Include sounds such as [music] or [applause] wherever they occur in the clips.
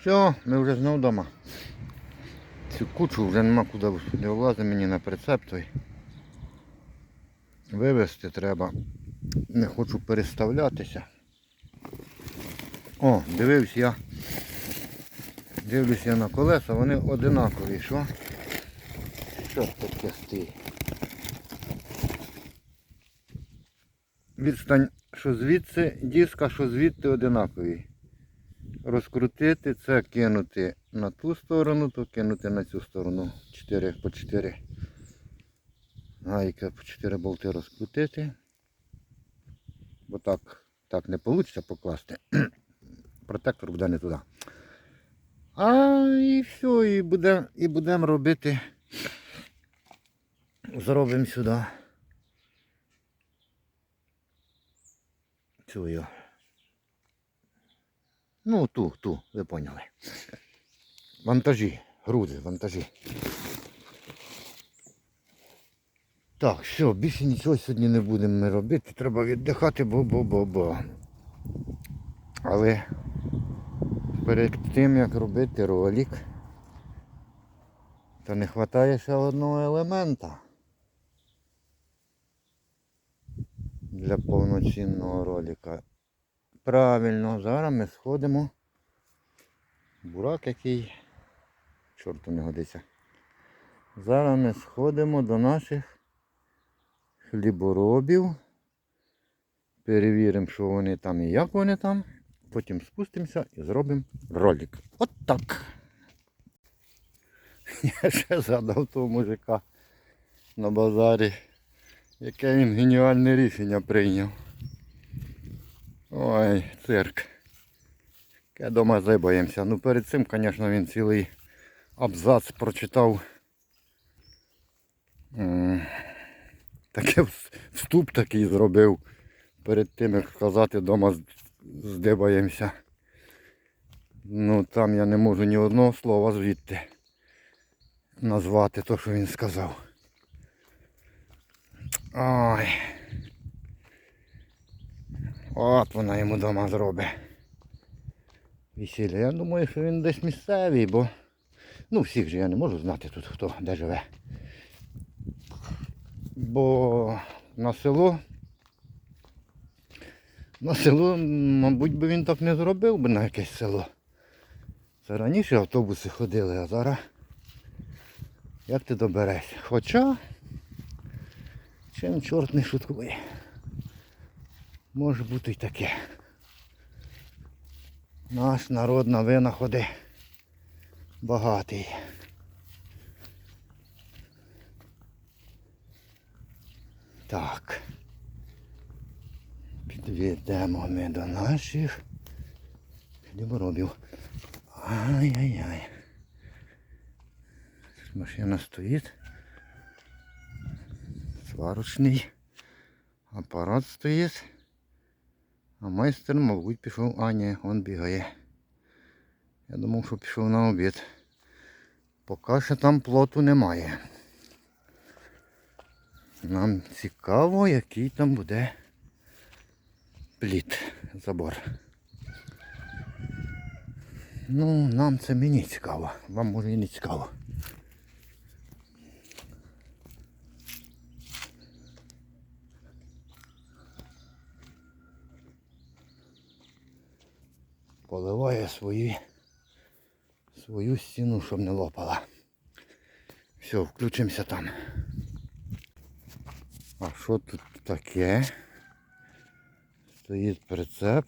Все, ми вже знову вдома. Цю кучу вже нема куди не влазить мені на прицеп той. Вивезти треба. Не хочу переставлятися. О, дивився я. Дивлюся на колеса, вони одинакові. Що? Що таке стій? Відстань, що звідси диска, що звідти одинакові. Розкрутити це, кинути на ту сторону, то кинути на цю сторону. 4 по 4. Гайка по 4 болти розкрутити. Бо так, так не вийде покласти. [clears throat] Протектор буде не туди. А і все, і будемо і будем робити. Зробимо сюди. Цю. Ну, ту, ту, ви поняли. Вантажі, грузи, вантажі. Так, все, більше нічого сьогодні не будемо ми робити. Треба віддихати, бо-бо-бо-бо. Але перед тим як робити ролик, то не вистачає ще одного елемента для повноцінного ролика. Правильно, зараз ми сходимо. Бурак який. Чорту не годиться. Зараз ми сходимо до наших хліборобів. Перевіримо, що вони там і як вони там. Потім спустимося і зробимо ролик. От так. [laughs] Я ще згадав того мужика на базарі, яке він геніальне рішення прийняв. Ой, цирк. Я дома зайбаємося. Ну перед цим, звісно, він цілий абзац прочитав. Таке вступ такий зробив. Перед тим, як сказати, вдома здибаємося. Ну там я не можу ні одного слова звідти назвати то, що він сказав. Ой. От вона йому вдома зробить. Весілля. Я думаю, що він десь місцевий, бо ну всіх же я не можу знати тут, хто де живе. Бо на село. На село, мабуть, би він так не зробив би на якесь село. Це раніше автобуси ходили, а зараз як ти доберешся? Хоча чим чорт не шуткує. Може бути й таке. Наш народ на винаходи багатий. Так. Підведемо ми до наших хліборобів. Ай-яй-яй. Машина стоїть. Сварочний апарат стоїть. А майстер, мабуть, пішов. А, ні, він бігає. Я думав, що пішов на обід. Поки що там плоту немає. Нам цікаво, який там буде пліт, забор. Ну, нам це мені цікаво. Вам може і не цікаво. Поливає свої, свою стіну, щоб не лопала. Все, включимося там. А що тут таке? Стоїть прицеп.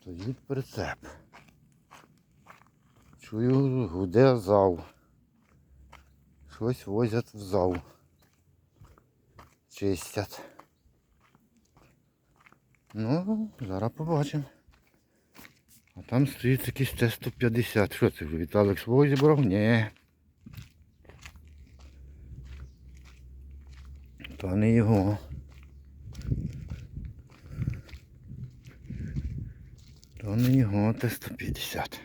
Стоїть прицеп. Чую, гуде зав. Щось возять в зав. Чистять. Ну, зараз побачимо. А там стоїть якийсь Т-150. Що це? Віталик свого зібрав? Ні. То не його. То не його Т-150.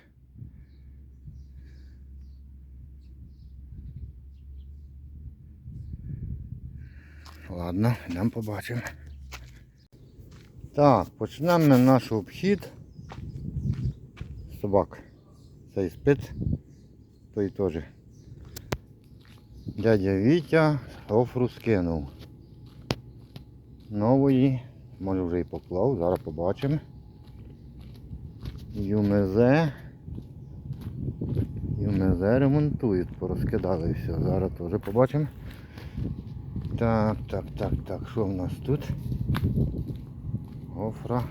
Ладно, йдемо побачимо. Так, почнемо наш обхід собак. Цей спит, той теж. Дядя Вітя офру скинув. Нової, може вже і поклав, зараз побачимо. ЮМЗ. ЮМЗ ремонтують, порозкидали все. Зараз теж побачимо. Так, так, так, так, що в нас тут? Гофра.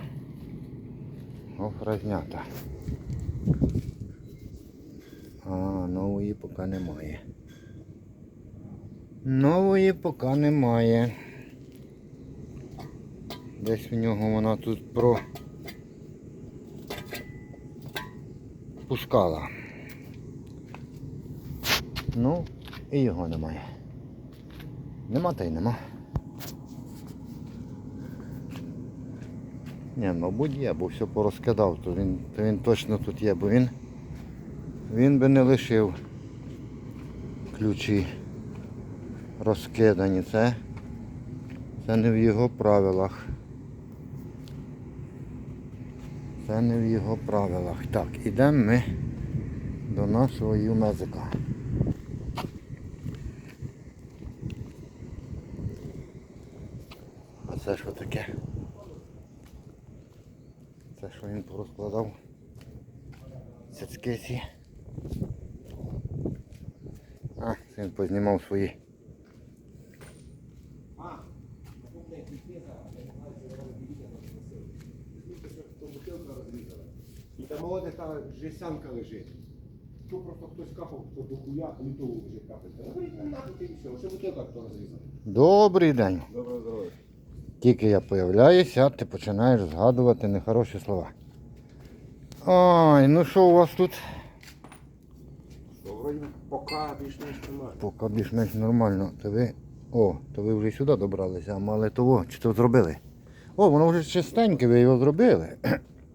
Гофра знята. А, нової поки немає. Нової поки немає. Десь в нього вона тут про пускала. Ну, і його немає. Нема та й нема. Ні, мабуть є, бо все порозкидав, то він, то він точно тут є, бо він, він би не лишив ключі розкидані. Це, це не в його правилах. Це не в його правилах. Так, ідемо ми до нашого юмезика. А це що таке? Що він порозкладав? Цяцьки. А, це він познімав свої. І там молода та жестянка лежить. Що просто хтось капав, хто до хуя, літову вже капає. Ну, нахуй ти все, ще бутилка хто розрізав. Добрий день. Здоров'я. Тільки я появляюся, ти починаєш згадувати нехороші слова. Ой, ну що у вас тут? Більш-менш нормально. Поки більш-менш нормально. То ви. О, то ви вже сюди добралися, а мали того, чи то зробили? О, воно вже чистеньке, ви його зробили.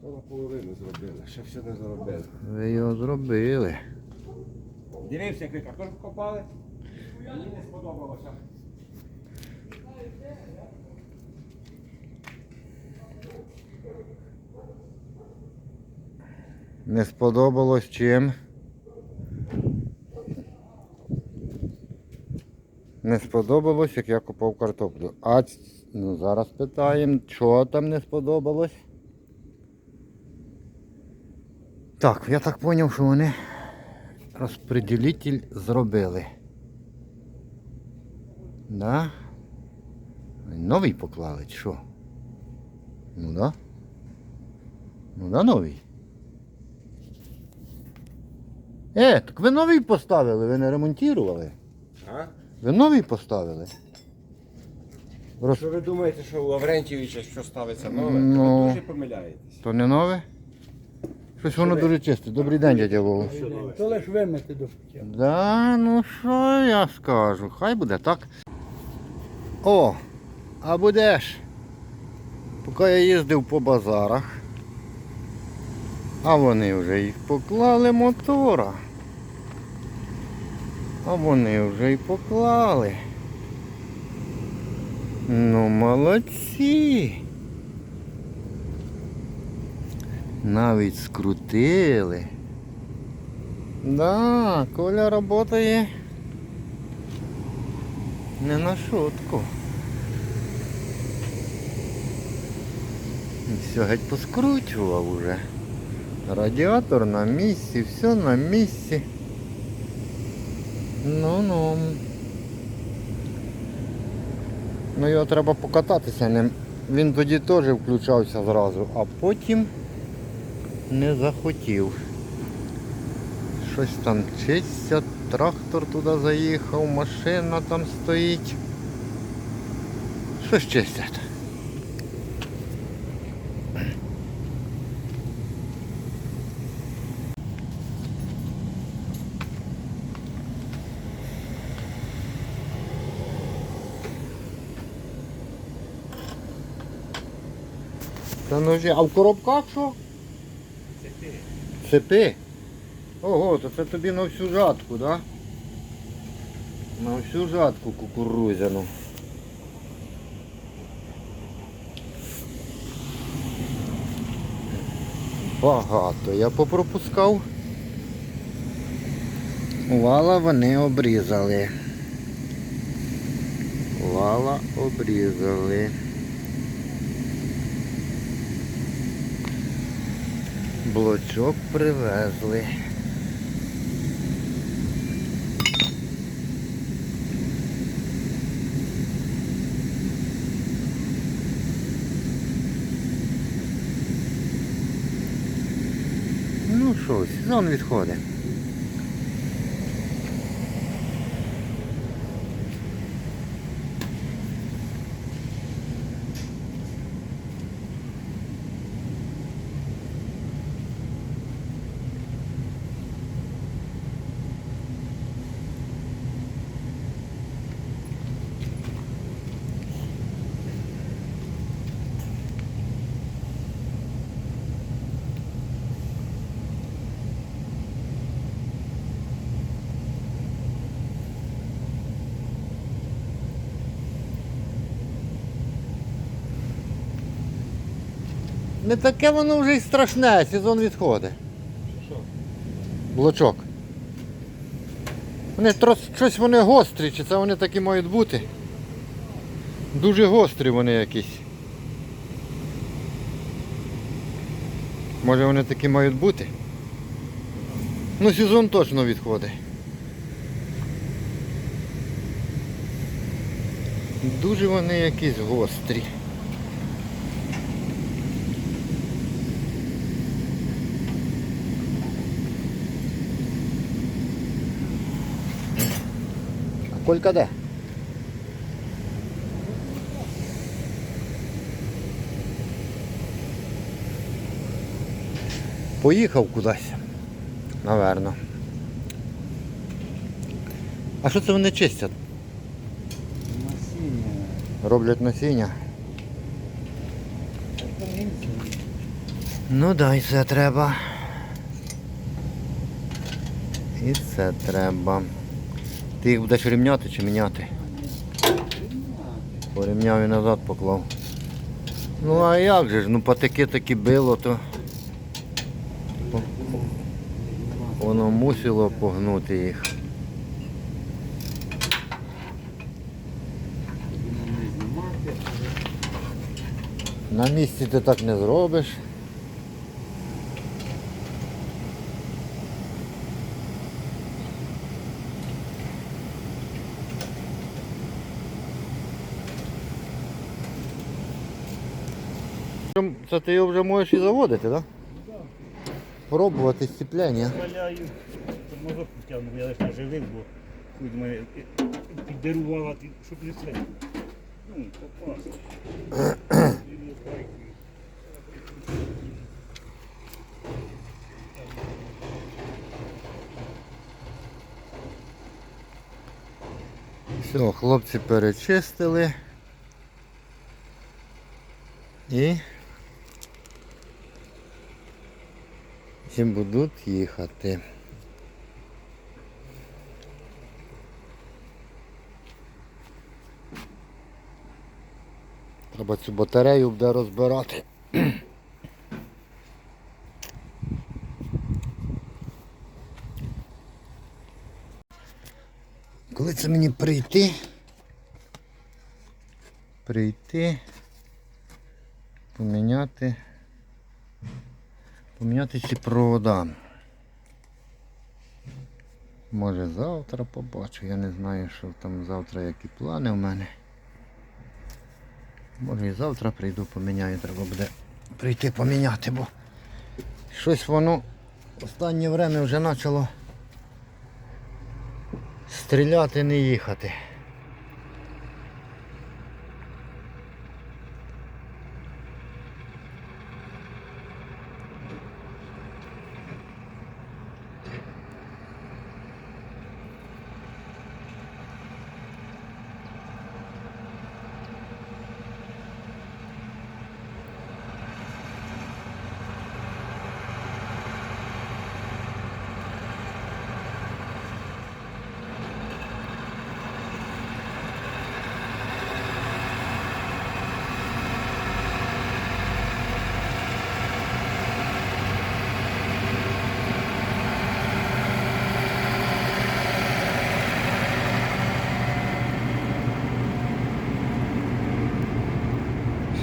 То наполовину зробили, ще все не зробили. Ви його зробили. Дивився, як ви картошку копали. Мені не сподобалося. Не сподобалось чим. Не сподобалось, як я купав картоплю. А ну, зараз питаємо, що там не сподобалось. Так, я так зрозумів, що вони розпреділитель зробили. Да? Новий поклали, що? Ну да. Ну да, новий. Е, так ви новий поставили, ви не ремонтували. А? Ви новий поставили. Роз... Що ви думаєте, що у Лаврентьєвича що ставиться нове? Ну. Ви дуже помиляєтесь. То не нове? Щось воно дуже чисте. Добрий день, дядя Вова. То лиш вимити до пуття. Да, ну що я скажу, хай буде так. О, а будеш. Поки я їздив по базарах, а вони вже й поклали мотора. А вони вже й поклали. Ну, молодці. Навіть скрутили. Да, Коля работає не на шутку. І Все геть поскручував уже. Радіатор на місці, все на місці. Ну-ну. Ну його треба покататися ним. Він тоді теж включався зразу, а потім не захотів. Щось там чистять, трактор туди заїхав, машина там стоїть. Щось чистять. Та ножі, а в коробках що? Цепи. Цепи? Ого, то це тобі на всю жатку, да? На всю жатку кукурузяну. Багато я попропускав. Вала вони обрізали. Вала обрізали. Блочок привезли. Ну що, сезон відходить. Не таке воно вже й страшне, сезон відходить. Блочок. Вони трос, щось вони гострі, чи це вони такі мають бути? Дуже гострі вони якісь. Може вони такі мають бути? Ну сезон точно відходить. Дуже вони якісь гострі. А Колька де? Поїхав кудись. Наверно. А що це вони чистять? Насіння. Роблять насіння? Ну да, і це треба. І це треба. Ти їх будеш рівняти чи міняти? Порівняв і назад поклав. Ну а як же ж? Ну патики такі било, то воно мусило погнути їх. На місці ти так не зробиш. Це ти його вже можеш і заводити, так? Да? Пробувати сцепляння. Валяю, тормозок потягну, бо я лише живив, бо хуй мене піддарувала, щоб не все. Ну, попасти. Все, хлопці перечистили. І і будуть їхати. Треба цю батарею буде розбирати. Коли це мені прийти? Прийти, поміняти, поміняти ці провода. Може завтра побачу, я не знаю, що там завтра які плани в мене. Може і завтра прийду поміняю, треба буде прийти поміняти, бо щось воно останнє время вже почало стріляти, не їхати.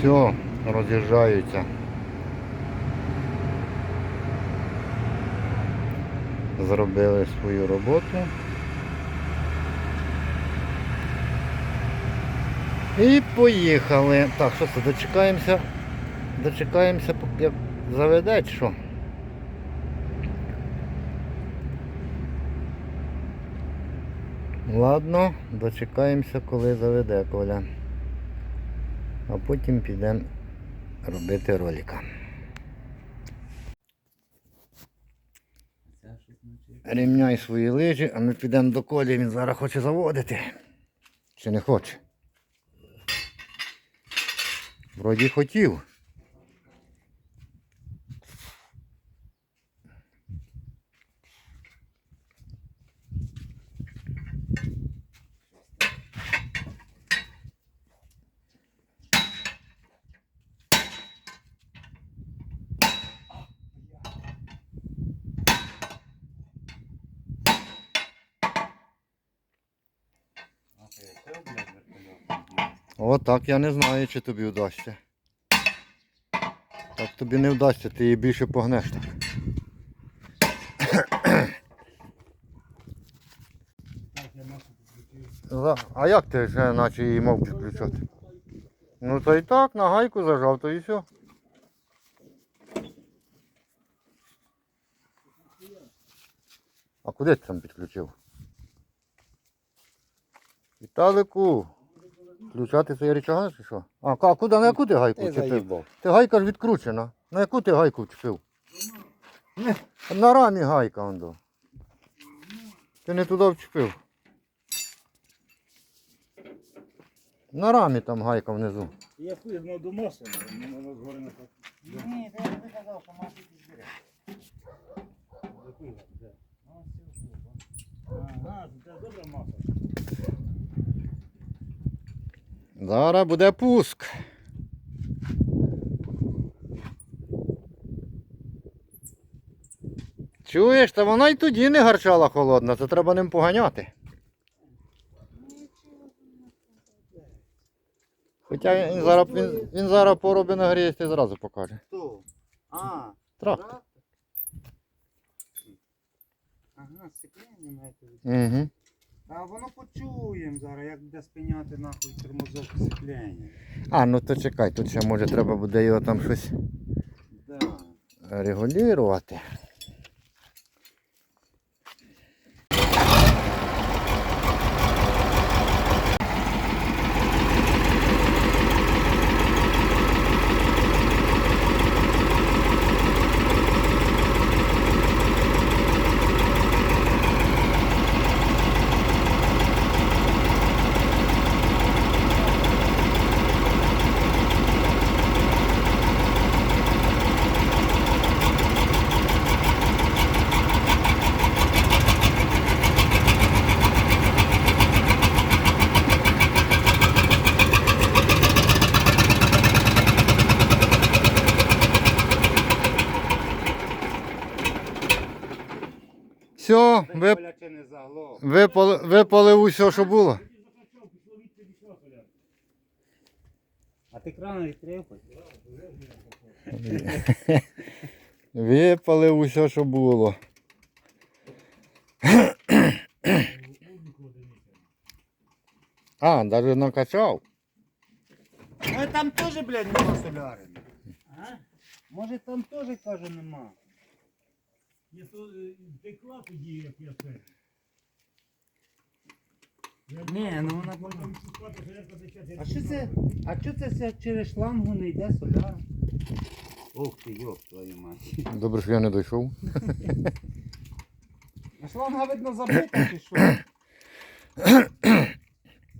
Все, роз'їжджаються. Зробили свою роботу. І поїхали. Так, що це, дочекаємося. Дочекаємося, поки заведе, що? Ладно, дочекаємося, коли заведе Коля. А потім підемо робити ролика. Рівняй свої лижі, а ми підемо до Колі, він зараз хоче заводити. Чи не хоче? Вроді хотів. О, так я не знаю, чи тобі вдасться. Так тобі не вдасться, ти її більше погнеш так. А як ти вже наче її мав підключати? Ну то і так, на гайку зажав, то і все. А куди ти там підключив? Віталику, включати цей рычаг чи що? А, а куди, на яку ти гайку вчепив? Ти гайка ж відкручена. На яку ти гайку вчепив? На рамі гайка он до. Ти не туди вчепив. На рамі там гайка внизу. Я хуй знав до маса, але воно згори так. Ні, я тобі казав, що мати підбере. Запила, де? А, все, що, Ага, це добра маса. Зараз буде пуск. Чуєш, та вона й тоді не гарчала холодна, це треба ним поганяти. Хоча він зараз, він, він зараз пороби нагріється і зразу покаже. Хто? А, Трактор. Ага, сцеплення маєте. Угу. А воно почуємо зараз, як буде спиняти нахуй тормозок сцеплення. А, ну то чекай, тут ще може треба буде його там щось Да. регулювати. Все, ви, Випали, випалив усе, що було. А ти кран відкрив хоч? Випалив усе, що було. А, навіть накачав. Ну там теж, блядь, нема соляри. Може там теж, каже, нема. Я то е, тоді, як я це. Ні, ну вона була. А що це? А що це ся- через шлангу не йде соляра? Ух ти, йоп, твою мать. Добре, що я не дійшов. А шланга, видно, забита чи що?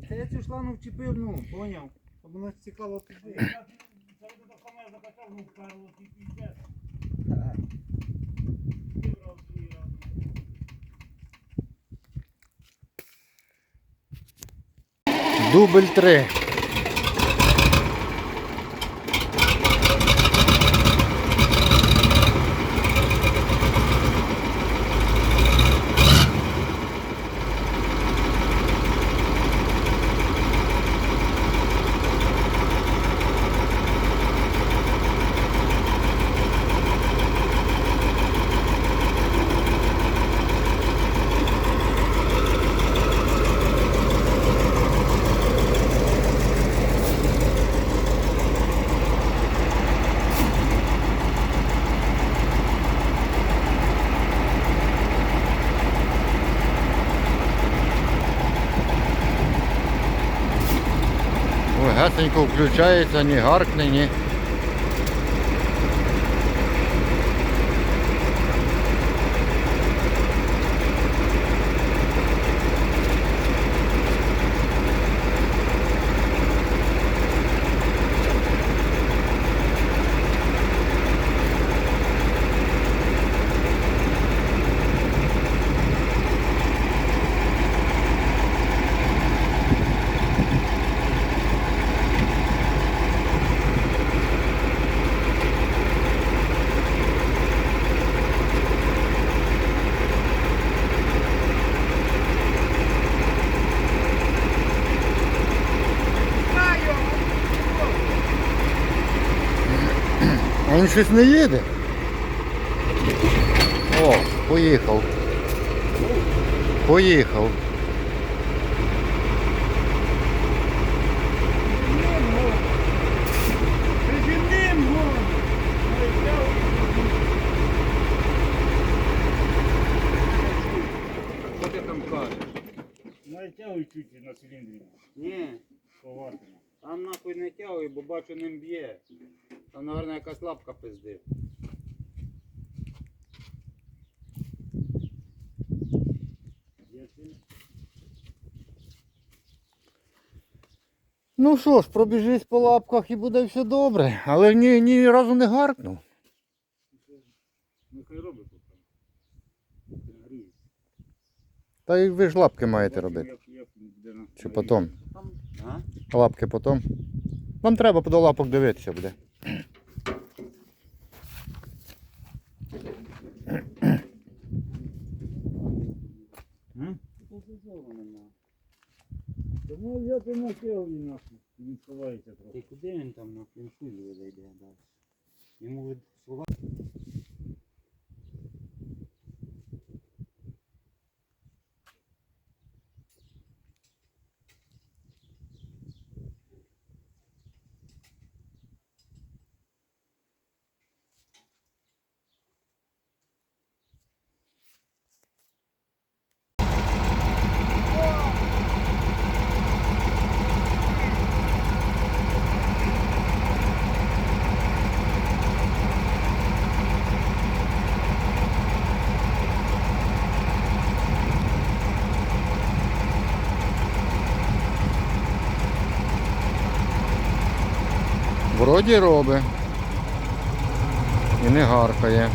Та я цю шлангу вчепив, ну, поняв. Щоб вона стікала туди. Це до саме закачав, ну вперло, і пізде. Дубль 3. Включається, ні гаркне, ні. Щось не їде. О, поїхав. Поїхав. Прижимним вон! Що ти там кажеш? Натягуй чуть на циліндрі. Ні, Ховатиме. Там нахуй не тягує, бо бачу ним б'є. Там, мабуть, якась лапка пиздив. Ну що ж, пробіжись по лапках і буде все добре. Але ні, ні разу не гаркнув. Ну хай робить. Та і ви ж лапки маєте робити. Чи потім? А? Лапки потім. Нам треба до лапок дивитися буде. Тому я ти натягуй нахуй. Він ховається трохи. Ти куди він там нахуй? Він хуй вийде далі. Йому від слова. Вроді робить. І не гаркає.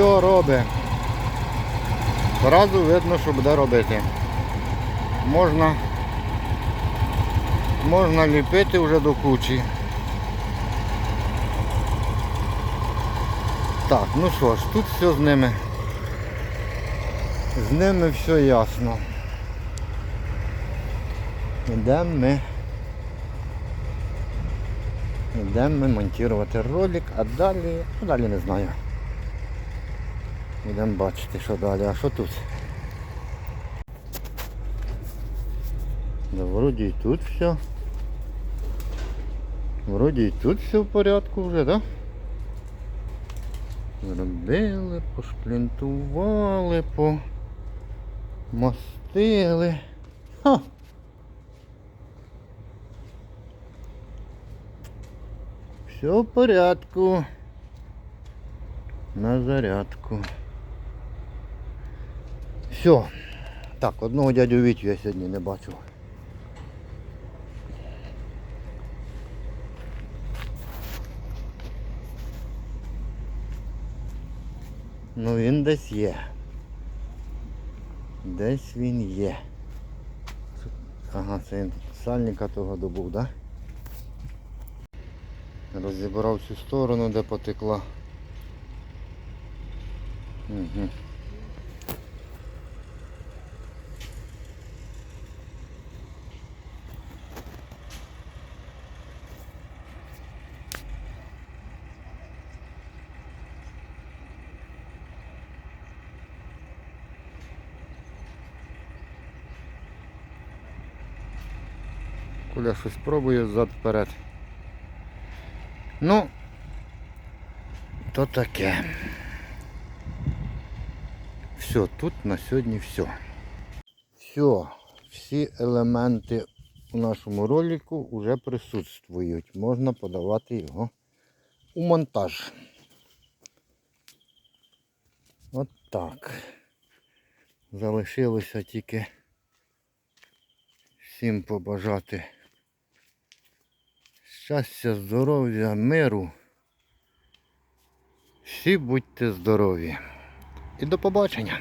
Все робить. Зразу видно, що буде робити. Можна, можна ліпити вже до кучі. Так, ну що ж, тут все з ними. З ними все ясно. Ідемо ми. Ідемо ми монтувати ролик, а далі, а далі не знаю. Будемо бачити, що далі. А що тут? Да, вроді і тут все. Вроді і тут все в порядку вже, так? Да? Зробили, пошплінтували, помастили. Ха! Все в порядку. На зарядку. Все. Так, одного дядю Вітю я сьогодні не бачив. Ну він десь є. Десь він є. Ага, це він сальника того добув, так? Да? Розібрав цю сторону, де потекла. Угу. Коля щось пробує зад вперед. Ну, то таке. Все, тут на сьогодні все. Все, всі елементи у нашому ролику вже присутствують. Можна подавати його у монтаж. От так. Залишилося тільки всім побажати щастя, здоров'я, миру. Всі будьте здорові. І до побачення.